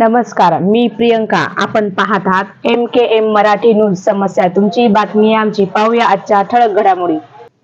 नमस्कार मी प्रियंका. आपण पाहत आहात M K M Marathi news समस्या. तुमची बातमी आमची. पाहूया आजच्या ठळक घडामोडी.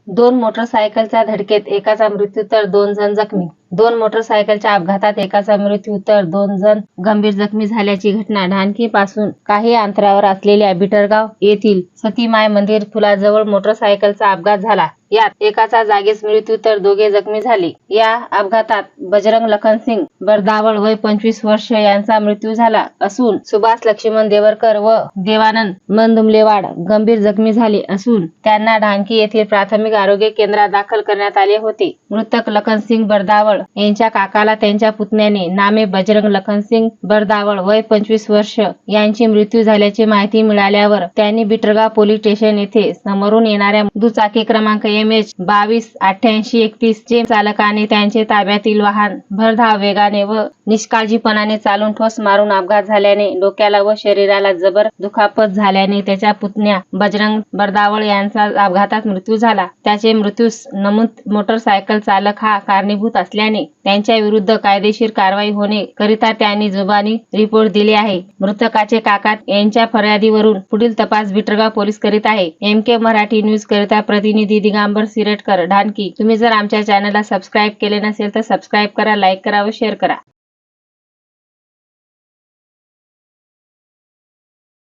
दोन मोटरसायकलच्या धडकेत एकाचा मृत्यू तर दोन जण जखमी. दोन मोटरसायकलच्या अपघातात एकाचा मृत्यू तर दोन जण गंभीर जखमी झाल्याची घटना. ढानकी पासून काही अंतरावर असलेल्या बिटरगाव येथील सतीमाय मंदिर पुलाजवळ मोटरसायकलचा अपघात झाला. यात एकाचा जागीच मृत्यू तर दोघे जखमी झाले. या अपघातात बजरंग लखनसिंग बरदावळ वय पंचवीस वर्ष यांचा मृत्यू झाला असून सुभाष लक्ष्मण देवरकर व देवानंद मंदुमलेवाड गंभीर जखमी झाले असून त्यांना ढानकी येथील प्राथमिक आरोग्य केंद्रात दाखल करण्यात आले होते. मृतक लखनसिंग बरदावळ यांच्या काकाला त्यांच्या पुतण्याने नामे बजरंग लखनसिंग बरदावळ वय पंचवीस वर्ष यांची मृत्यू झाल्याची माहिती मिळाल्यावर त्यांनी बिटरगाव पोलीस स्टेशन येथे समोरून येणाऱ्या दुचाकी क्रमांक एम एच बावीस अठ्याऐंशी एकतीस चे चालकाने त्यांचे ताब्यातील वाहन भरधाव वेगाने व निष्काळजीपणाने चालून ठोस मारून अपघात झाल्याने डोक्याला व शरीराला जबर दुखापत झाल्याने त्याच्या पुतण्या बजरंग बरदावळ यांचा अपघातात मृत्यू झाला. त्याचे मृत्यूस नमूद मोटरसायकल चालक हा कारणीभूत असल्या त्यांच्या विरुद्ध कायदेशीर कारवाई होणे करिता त्यांनी जुबानी रिपोर्ट दिली आहे. मृतकाचे काका यांच्या फर्यादीवरून पुढील तपास बिटरगाव पोलीस करीत आहे. एम के मराठी न्यूज करिता प्रतिनिधी दिगांबर सिरटकर. ढानकी तुम्ही जर आमच्या चॅनलला सबस्क्राईब केले नसेल तर सबस्क्राईब करा लाईक करा व शेअर करा.